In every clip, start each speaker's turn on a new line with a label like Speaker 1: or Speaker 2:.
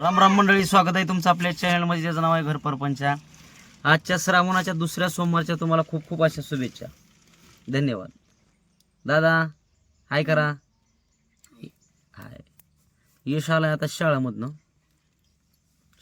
Speaker 1: राम राम मंडळी स्वागत आहे तुमचं आपल्या चॅनलमध्ये ज्याचं नाव आहे घर परपंचा. आजच्या श्रावणाच्या दुसऱ्या सोमवारच्या तुम्हाला खूप खूप अशा शुभेच्छा. धन्यवाद. दादा हाय करा. हाय. यश आलाय आता शाळामधनं.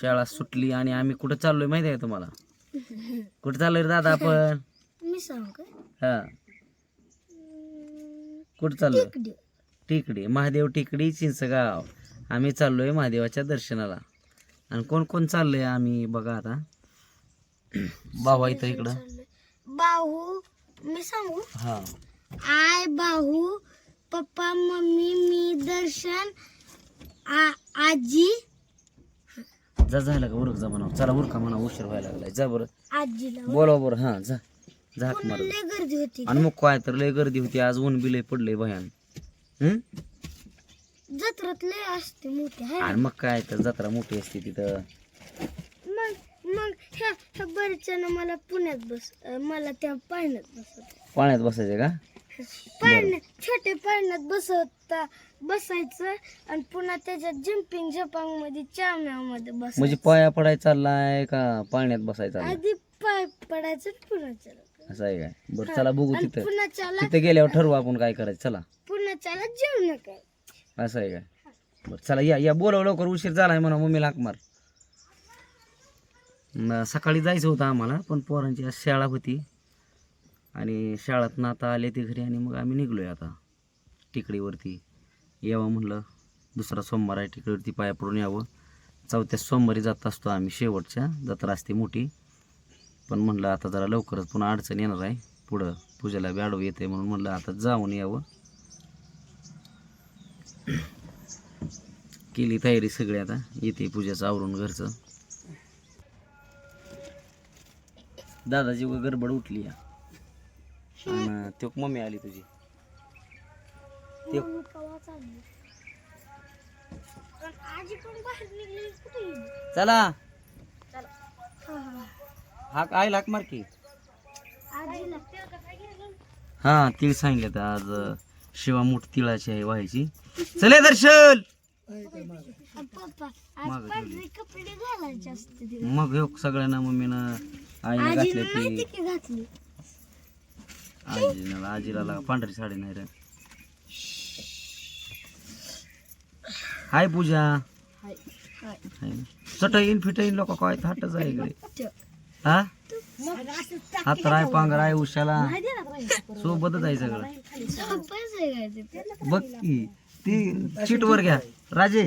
Speaker 1: शाळा सुटली आणि आम्ही कुठं चाललोय माहिती आहे तुम्हाला? कुठं चाललोय रे दादा आपण?
Speaker 2: मी सांगू
Speaker 1: हा. कुठं चाललोय? टिकडी महादेव टिकडी चिंचगाव. आम्ही चाललोय महादेवाच्या दर्शनाला. आणि कोण कोण चाललंय आम्ही बघा आता. बाबा इथं इकडं.
Speaker 2: बाहू मी सांगू?
Speaker 1: हा.
Speaker 2: आय बाहू पप्पा मम्मी मी दर्शन आ- आजी.
Speaker 1: जा झालं का उरक जा म्हणा चला उरका म्हणा उशीर व्हायला लागलाय. जा बरं.
Speaker 2: आजीला
Speaker 1: बोला बरं हा जा. झाक मार
Speaker 2: गर्दी होती
Speaker 1: आणि मग काय तर लय गर्दी होती. आज ऊन बिलय पडलंय भयान. हम्म
Speaker 2: जत्रात लय असते मोठी हाय
Speaker 1: आणि मग काय तर जत्रा मोठी असते तिथं.
Speaker 2: मग मग ह्या ह्या बरेचजण मला पुण्यात बस अं, मला त्या पाळण्यात बसवत
Speaker 1: पाण्यात बसायचं का?
Speaker 2: पाळण्यात छोटे पाळण्यात बसवता बसायचं आणि पुन्हा त्याच्यात जम्पिंग जपांगमध्ये चावण्यामध्ये बस
Speaker 1: म्हणजे पाया पडाय चाललाय का पाण्यात बसायचं चाललाय?
Speaker 2: आधी पाय पडायचं आणि पुन्हा.
Speaker 1: असं आहे काय? बरं चला बघू
Speaker 2: आणि
Speaker 1: तिथं.
Speaker 2: पुन्हा चाला.
Speaker 1: तिथं गेल्यावर ठरवू आपण काय करायचं. चला.
Speaker 2: पुन्हा चाला जेवण काय
Speaker 1: असं आहे काय? बरं चला या या बोलव लवकर उशीर झाला आहे म्हणा मम्मीला हाक मार. न, सकाळी जायचं होतं आम्हाला पण पोरांची आज शाळा होती. आणि शाळेत आता आले ते घरी आणि मग आम्ही निघलोय आता टिकडीवरती. यावं म्हणलं दुसरा सोमवार आहे टिकडीवरती पाया पडून यावं. चौथ्या सोमवारी जात असतो आम्ही शेवटच्या जत्रा असते मोठी. पण म्हणलं आता जरा लवकरच पुन्हा अडचण येणार आहे. पुढं पूजेला बी आडवं येते म्हणून म्हणलं आता जाऊन यावं. केली तयारी सगळी आता. येते पूजेचं आवरून घरचं. दादाची व गडबड उठली या. तो मम्मी आली तुझी. ते चला.
Speaker 2: हा,
Speaker 1: हाक आईला हाक मार की. हा तीळ सांगितलं आज शिवा मोठ तिळाची आहे व्हायची. चले दर्शन!
Speaker 2: पप्पा आज
Speaker 1: मागं
Speaker 2: पांढरे कपडे घालायचे असते तिला
Speaker 1: मग हो सगळ्यांना मम्मीनं आईने घातले
Speaker 2: माहिती की घातली.
Speaker 1: आजीला आजीला लागा पांढरी साडी नाही रे. हाय पूजा.
Speaker 2: हाय.
Speaker 1: हाय. ना. चटईन फिटईन लोक काय थाटच आहे इकडे हा? हात राय पांघर आहे उशाला. सोबतच आहे सगळं.
Speaker 2: ते.
Speaker 1: बघ की ती सीट वर घ्या. राजे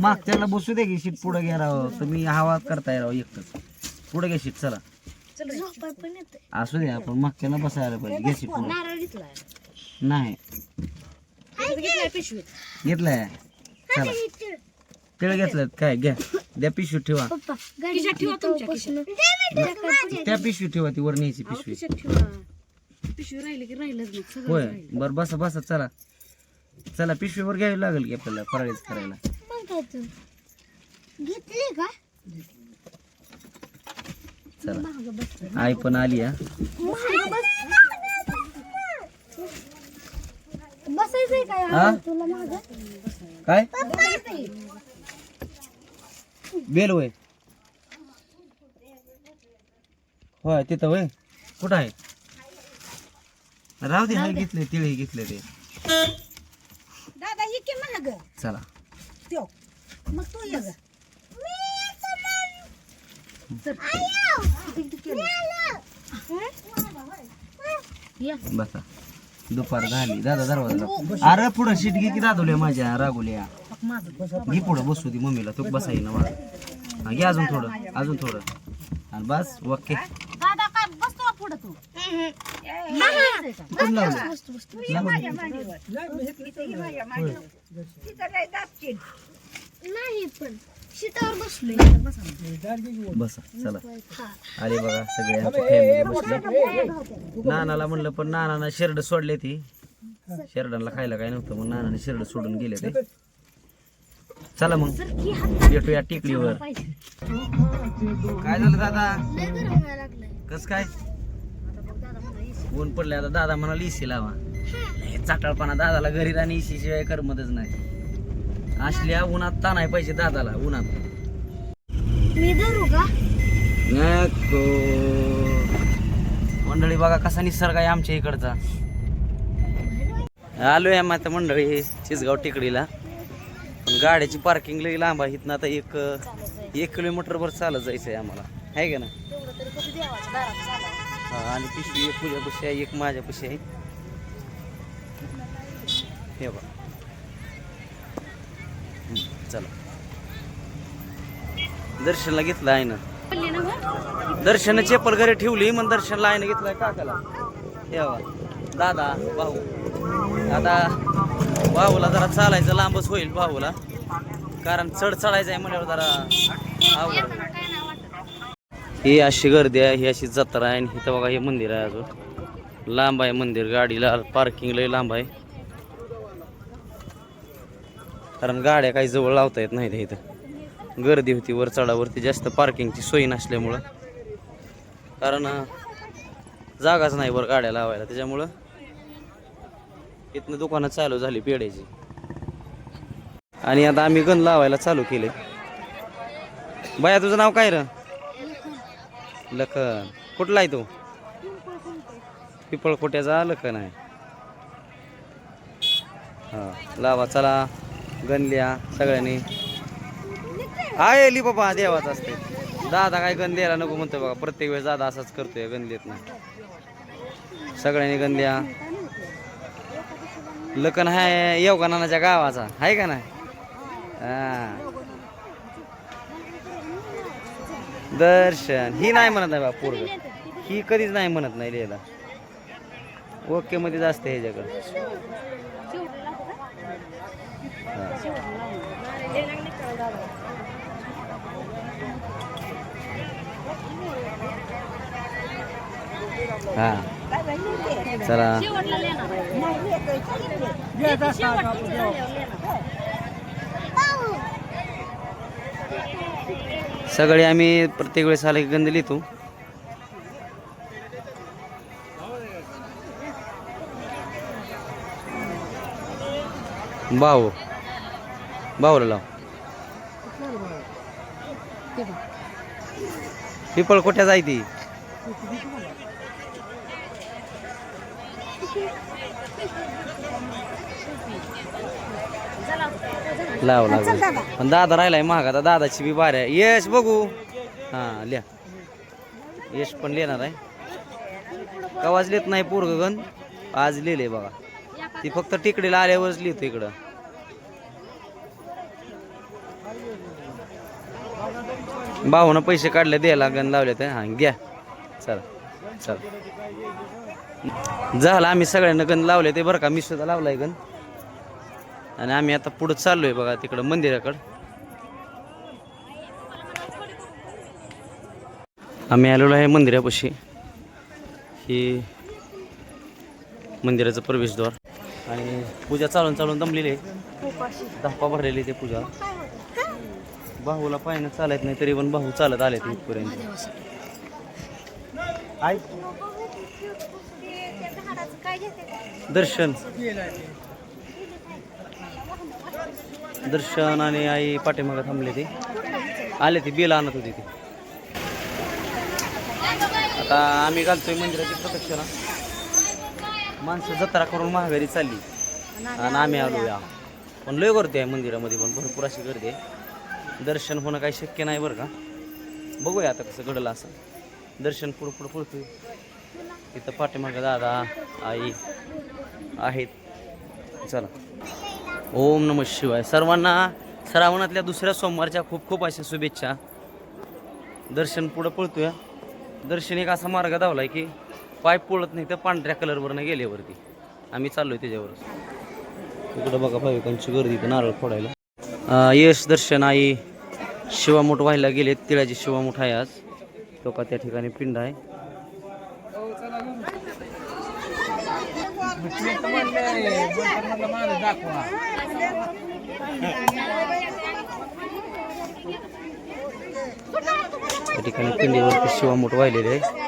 Speaker 1: मागच्याला बसू दे की सीट पुढे घ्या राव. तुम्ही हवा करताय राव एकटच पुढे घ्या सीट चला. असू दे आपण मागच्याला बसायला पाहिजे. घ्या सीट पुढे. नाही. घेतलाय? चला. तिळ घेतलं काय घ्या. द्या पिशवी ठेवा. त्या पिशवी ठेवा ती वर न्यायची पिशवी.
Speaker 2: पिशवी राहिली की राहिलंच मग
Speaker 1: होय. बर बसा बसा चला. चला पिशवीवर घ्यावी लागेल की आपल्याला फराळीच करायला?
Speaker 2: मग काय तू घेतली का?
Speaker 1: चला. आई पण आली हा.
Speaker 2: बसायचंय काय
Speaker 1: हा?
Speaker 2: तुला माग?
Speaker 1: काय? बेल होय होय तिथं होय कुठं आहे? राहू दे हाय घेतले तिळे घेतले ते.
Speaker 2: की माग
Speaker 1: चला.
Speaker 2: त्यो. मग तू ये.
Speaker 1: बसा. दुपार झाली. दादा दरवाजा. अरे पुढं सीट घे की दादवल्या माझ्या रागुल्या घे पुढं बसू दी मम्मीला. तू बसाई ना मला घे अजून थोडं अजून थोडं. आणि बस ओके
Speaker 2: दादा काय बसतो पुढे तू
Speaker 1: कुठं लावलं?
Speaker 2: नाही पण शीटावर बसलोय.
Speaker 1: बसा चला. आले बघा सगळे आमची फॅमिली बसले. नानाला म्हणलं पण नानानं शेरड सोडले ती. शेरडांना खायला काय नव्हतं मग नानाने शेरड सोडून गेले ते. चला मग. भेटूया टेकडीवर काय झालं दादा? कस काय? ऊन पडले आता दादा म्हणाला इसी लावा. लय चाटाळपणा दादाला घरी आणि इशी शिवाय करमतच नाही. असल्या उन्हात ताणाय पाहिजे दादाला उन्हात.
Speaker 2: मी धरू का?
Speaker 1: नको. मंडळी बघा कसा निसर्ग आहे आमच्या इकडचा. आलोय आम्ही आता मंडळी चिसगाव टिकडीला. पण गाड्याची पार्किंग लई लांब आहे इथनं आता एक एक किलोमीटर वर चालत जायचं आहे आम्हाला. आहे का ना आणि पिशवी एक तुझ्यापाशी आहे एक माझ्यापाशी आहे. हे बघ. चला. दर्शनला घेतलं आहे ना दर्शन चेपल घरी ठेवली मग दर्शनला आहे ना घेतलाय काकाला. हे बा दादा भाऊ. आता भाऊला जरा चालायचं लांबच होईल भाऊला. कारण चढ चढायचं आहे म्हणल्यावर जरा आवड ही अशी गर्दी आहे ही अशी जत्रा आहे आणि इथं बघा हे मंदिर आहे अजून. लांब आहे मंदिर गाडीला पार्किंग लय लांब आहे. कारण गाड्या काही जवळ लावता येत नाहीत इथं. गर्दी होती वर चढावरती जास्त पार्किंगची सोय नसल्यामुळं. कारण जागाच नाही वर गाड्या लावायला त्याच्यामुळं इथनं दुकानं चालू झाली पेढ्याची. आणि आता आम्ही गण लावायला चालू केले. बाया तुझं नाव काय र? लखन. कुठला आहे तू? पिपळकोट्याचा लखन आहे. हा लावा चला. गणल्या सगळ्यांनी. आहे ली बाबा देवाच असते. दादा काय गण द्यायला नको म्हणतो बघा. प्रत्येक वेळेस दादा असाच करतोय गण देत नाही. सगळ्यांनी गण द्या. लखन आहे येवका नानाच्या गावाचा? आहे का नाही? हा. दर्शन. ही नाही म्हणत नाही बा पोरग. ही कधीच नाही म्हणत नाही लिहायला. ओके मध्येच असते ह्याच्याकडं. हा. चला. सगळे आम्ही प्रत्येक वेळेस आले की गंध लिहितो. भाऊ. भाऊला लाव. पिपळ कोठ्या जायती लाव लाव पण दादा राहिलाय महाग आता दादाची बी बार आहे. यश बघू. हा लिहा. यश पण लिहिणार आहे. कवाच लिहित नाही पोरगन आज लिहिले बघा. ती फक्त तिकडीला आल्यावरच लिहितो इकडं. भाऊनं पैसे काढले द्यायला गण लावले तर हा घ्या. चला चला. झालं आम्ही सगळ्यांना गण लावले ते बरं का? मी सुद्धा लावलाय गण. आणि आम्ही आता पुढं चाललोय बघा तिकडं मंदिराकडं. आम्ही आलेलो आहे मंदिरापाशी. ही मंदिराचं प्रवेशद्वार. आणि पूजा चालून चालून दमलेली आहे. धप्पा भरलेली ते पूजा. भाऊला पायनं चालत नाही तरी पण भाऊ चालत आले इथपर्यंत. आई. दर्शन. दर्शन आणि आई पाठीमागं थांबले ते. आले ते बिल आणत होते ते. आता आम्ही घालतोय मंदिराची प्रदक्षिणा माणसं जत्रा करून महागारी चालली. आणि आम्ही आलो या. पण लय गर्दी आहे मंदिरामध्ये पण भरपूर अशी गर्दी आहे. दर्शन होणं काही शक्य नाही बरं का. बघूया आता कसं घडलं असं. दर्शन पुढं पुढं पुढतोय तिथं पाठीमागं दादा आई आहेत. चला. ओम नम शिवाय. सर्वांना श्रावणातल्या दुसऱ्या सोमवारच्या खूप खूप अशा शुभेच्छा. दर्शन पुढं पळतोया. दर्शन एक असा मार्ग धावलाय की पाय पळत नाही तर पांढऱ्या कलरवरनं गेल्यावरती. आम्ही चाललोय त्याच्यावर इकडं बघा भाविकांची गर्दी इथं नारळ फोडायला. यश दर्शन आई शिवामूठ व्हायला गेले तिळाची शिवामूठ आहे आज. तो का त्या ठिकाणी पिंड आहे. त्या ठिकाणी पिंडीवरती शिवामूठ वाहिलेले आहे.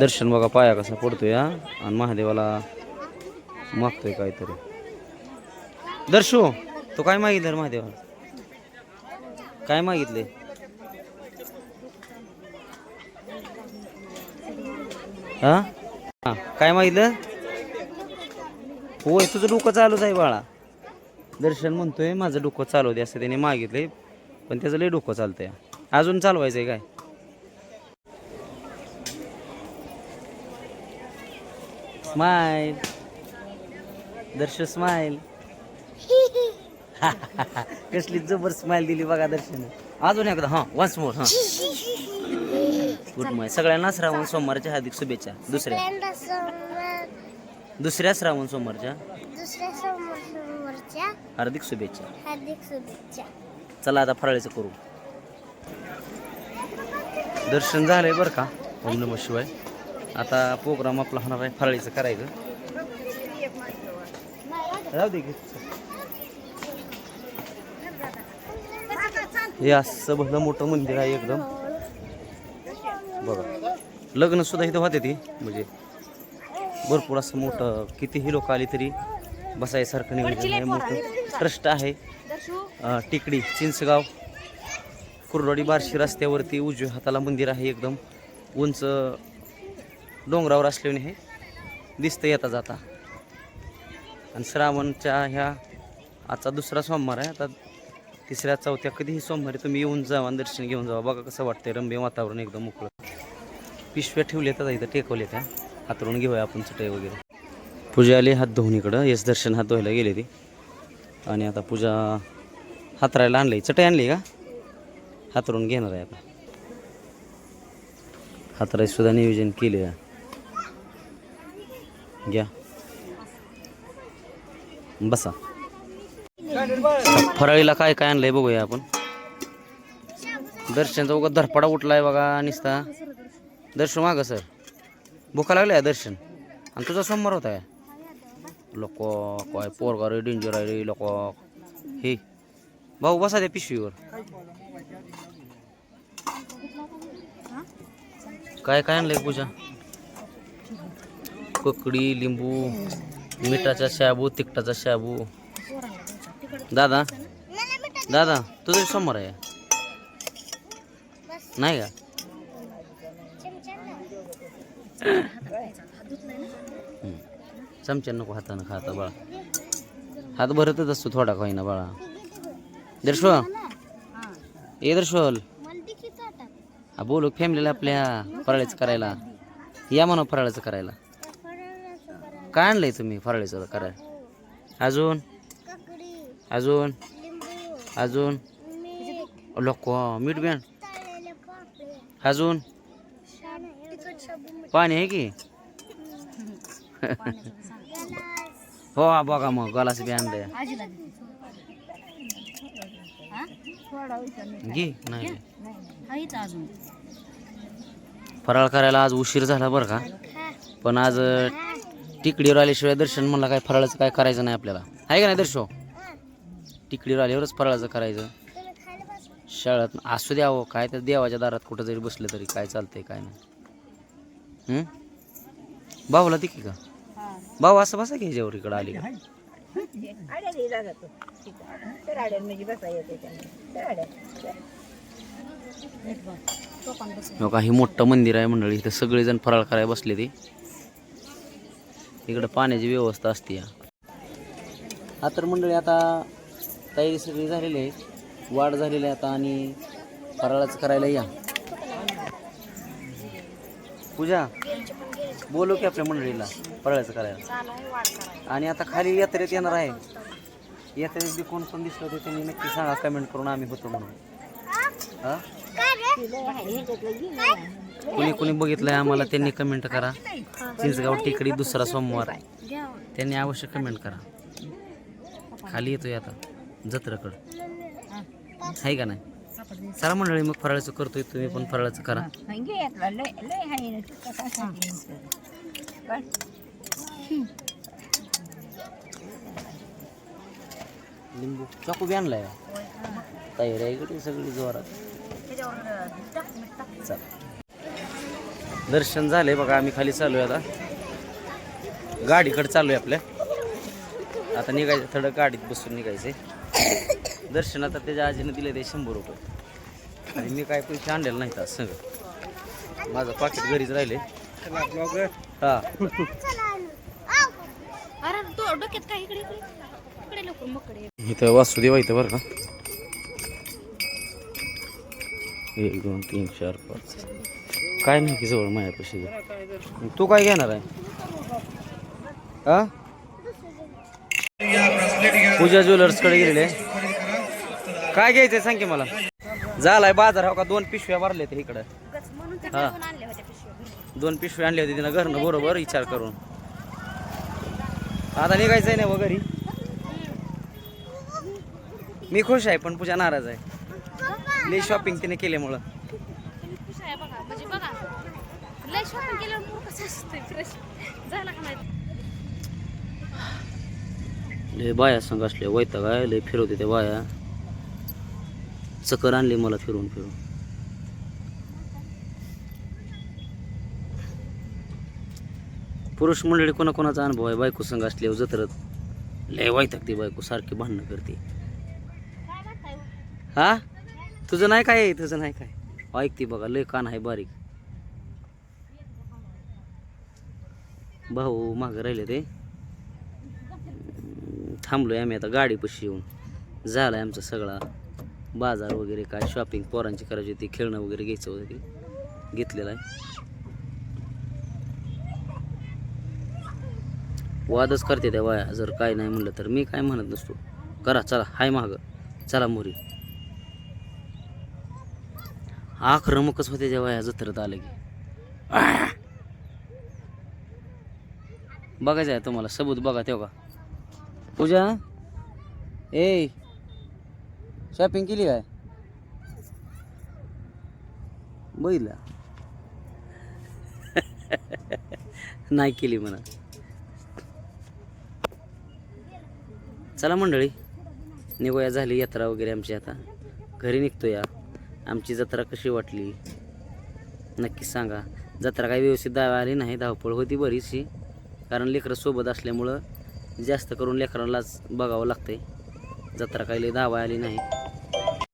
Speaker 1: दर्शन बघा पाया कसा पडतोय हा? आणि महादेवाला मागतोय काहीतरी. दर्शो तो काय मागितलं महादेवाला? काय मागितले हां? हां काय मागितलं होय तुझं डोकं चालूच आहे बाळा. दर्शन म्हणतोय माझं डोकं चालू दे असं त्याने मागितलंय पण त्याचं लय डोकं चालतंय. अजून चालवायचंय काय? स्माइल दर्शन स्माइल कसली जबर स्माइल दिली बघा दर्शन अजून एकदा हा वन्स मोर हा. Good morning. सगळ्यांना श्रावण सोमवारच्या हार्दिक शुभेच्छा. दुसऱ्या.
Speaker 2: सोमवार
Speaker 1: दुसऱ्या श्रावण सोमवारच्या.
Speaker 2: दुसऱ्या सोमवार सोमवारच्या
Speaker 1: हार्दिक शुभेच्छा.
Speaker 2: हार्दिक शुभेच्छा.
Speaker 1: चला आता फराळीचं करू. दर्शन झालंय बरं का? ओम नम शिवाय. आता प्रोग्राम आपला होणार आहे फराळीचं करायचं. राहू दे की. हे असं भलं मोठं मंदिर आहे एकदम. बघा. लग्न सुद्धा इथं होते ती म्हणजे भरपूर असं मोठं कितीही लोक आली तरी बसायसारखं नियोजन आहे मोठं ट्रस्ट आहे. टिकडी चिंचगाव कुर्डवाडी बार्शी रस्त्यावरती उजव्या हाताला मंदिर आहे एकदम. उंच डोंगरावर असल्याने हे दिसतं येता जाता. आणि श्रावणच्या ह्या आजचा दुसरा सोमवार आहे आता तिसऱ्या चौथ्या कधीही सोमवारी तुम्ही येऊन जावा दर्शन घेऊन जावा. बघा कसं वाटतंय रम्य वातावरण एकदम मोकळं. पिशव्या ठेवल्या तर इथं टेकवले त्या हातरून घेऊया आपण चटई वगैरे. पूजा आली हात धुवून इकडं. येस दर्शन हात धुवायला गेले ती. आणि आता पूजा हातरायला आणली चटई आणली का? हातरून घेणार आहे आता. हातराई सुद्धा नियोजन केले घ्या. बसा. फराळीला काय काय आणलंय बघूया आपण. दर्शनचा उगा धरपडा उठलाय बघा निसता. दर्शन मागं सर. भुका लागल्या दर्शन. आणि तुझा सोमवार होता काय? लोक काय पोरगा रे डेंजर आहे रे लोक. हे. भाऊ बसा त्या पिशवीवर. काय काय आणलंय पूजा? ककडी लिंबू मिठाचा शाबू तिखटाचा शाबू. दादा दादा तुझं समोर आहे. नाही का? हम्म. चमच्या नको हातानं खाता बाळा. हात भरतच असतो थोडा काही ना बाळा. दर्शव ए दर्शवल हा बोलू फॅमिलीला आपल्या फराळीचं करायला. या म्हणा फराळाचं करायला. काय आणलंय तुम्ही फराळीचं करायला अजून? अजून? अजून? लोक मीठ बँड अजून? पाणी आहे की? हो हा बघा मग गलास बी आणलंय. घे नाही फराळ करायला आज उशीर झाला बरं का? पण आज टिकडीवर आल्याशिवाय दर्शन म्हणलं काय फराळाचं काय करायचं नाही आपल्याला. आहे का नाही दर्शो? टिकडीवर आल्यावरच फराळाचं करायचं. शाळेत असू द्यावं काय तर देवाच्या दारात कुठं जरी बसलं तरी काय चालतंय काय नाही? भाऊला तिकी का? भाऊ असं बसा की ह्याच्यावर इकडं आली का? हो का हे मोठं मंदिर आहे मंडळी. इथं सगळेजण फराळ करायला बसले ते. इकडं पाण्याची व्यवस्था असते या. हा तर मंडळी आता तयारी सगळी झालेली आहे. वाढ झालेली आहे आता आणि फराळाचं करायला या. पूजा बोलू की आपल्या मंडळीला फराळाचं करायला. आणि आता खाली यात्रेत येणार आहे. यात्रेत बी कोण कोण दिसलं होते त्यांनी नक्की सांगा कमेंट करून आम्ही होतो म्हणून. हा? कुणी कुणी बघितलंय आम्हाला त्यांनी कमेंट करा. चिंचगाव टेकडी दुसरा सोमवार. त्यांनी अवश्य कमेंट करा. खाली येतोय आता जत्रेकडं. आहे का नाही? चला मंडळी मग फराळाचं करतोय तुम्ही पण फराळाचं करा. लिंबू चाकू बी आणलाय. तयारी आहे इकडे सगळी जोरात? चला. दर्शन झालंय बघा आम्ही खाली चालू आहे आता. गाडीकडे चालू आहे आपल्या. आता निघायचं थोडं गाडीत बसून निघायचंय. दर्शन आता त्याच्या आजीने दिले ते शंभर रुपये. आणि मी काय पैसे आणलेले नाहीत आज सगळं. माझं पाकिट घरीच राहिले. हा. इथं वासुदेव आहे इथं बरं का? एक दोन तीन चार पाच काय नाही की जवळ मायापाशी तू काय घेणार आहे? हा? पूजा ज्वेलर्सकडे गेलेले काय घ्यायचंय सांग की मला? झालाय बाजार हो का? दोन पिशव्या भरले ते इकडं.
Speaker 2: म्हणून तर
Speaker 1: हा.
Speaker 2: पिशव्या
Speaker 1: दोन पिशव्या आणली होती तिनं घरनं बरोबर विचार करून. आता निघायचंय ना वगैरे मी खुश आहे पण पूजा नाराज आहे. लई शॉपिंग तिने केल्यामुळं.
Speaker 2: खुश आहे बघा म्हणजे बघा. लय शॉपिंग केल्यावर मूड कसं असतंय? फ्रेश झाला का नाही
Speaker 1: लय बाया संघ असले वैताग आहे लय फिरवते त्या बाया. चकर आणली मला फिरून फिरून. पुरुष मंडळी कोणाकोणाचा अनुभव आहे? बायको संघ असल्यावर जत्रत. लय वाईट ती बायको सारखी भांडणं करते. हा? तुझं नाही काय? तुझं नाही काय? ऐकते बघा लय कान आहे बारीक. भाऊ मागं राहिले ते. थांबलोय आम्ही आता गाडीपाशी येऊन. झालाय आमचा सगळा. बाजार वगैरे काय शॉपिंग पोरांची करायची होती खेळणं वगैरे घ्यायचं होतं ते. घेतलेलं आहे. वादच करते त्या वाया जर काय नाही म्हणलं तर. मी काय म्हणत नसतो. करा चला हाय माग. चला मोरी. आक्रमकच होते त्या वाया जत्रत आलं की. बघायचं आहे तुम्हाला सबूत बघा तेव्हा. का पूजा? ए शॉपिंग केली काय? बघितला. नाही केली म्हणा. चला मंडळी निघूया झाली यात्रा वगैरे आमची आता. घरी निघतो या आमची जत्रा कशी वाटली? नक्की सांगा. जत्रा काही व्यवस्थित धाव आली नाही धावपळ होती बरीचशी. कारण लेकरं सोबत असल्यामुळं जास्त करून लेकरांनाच बघावं लागतंय. जत्रा काही लई धावा आली नाही.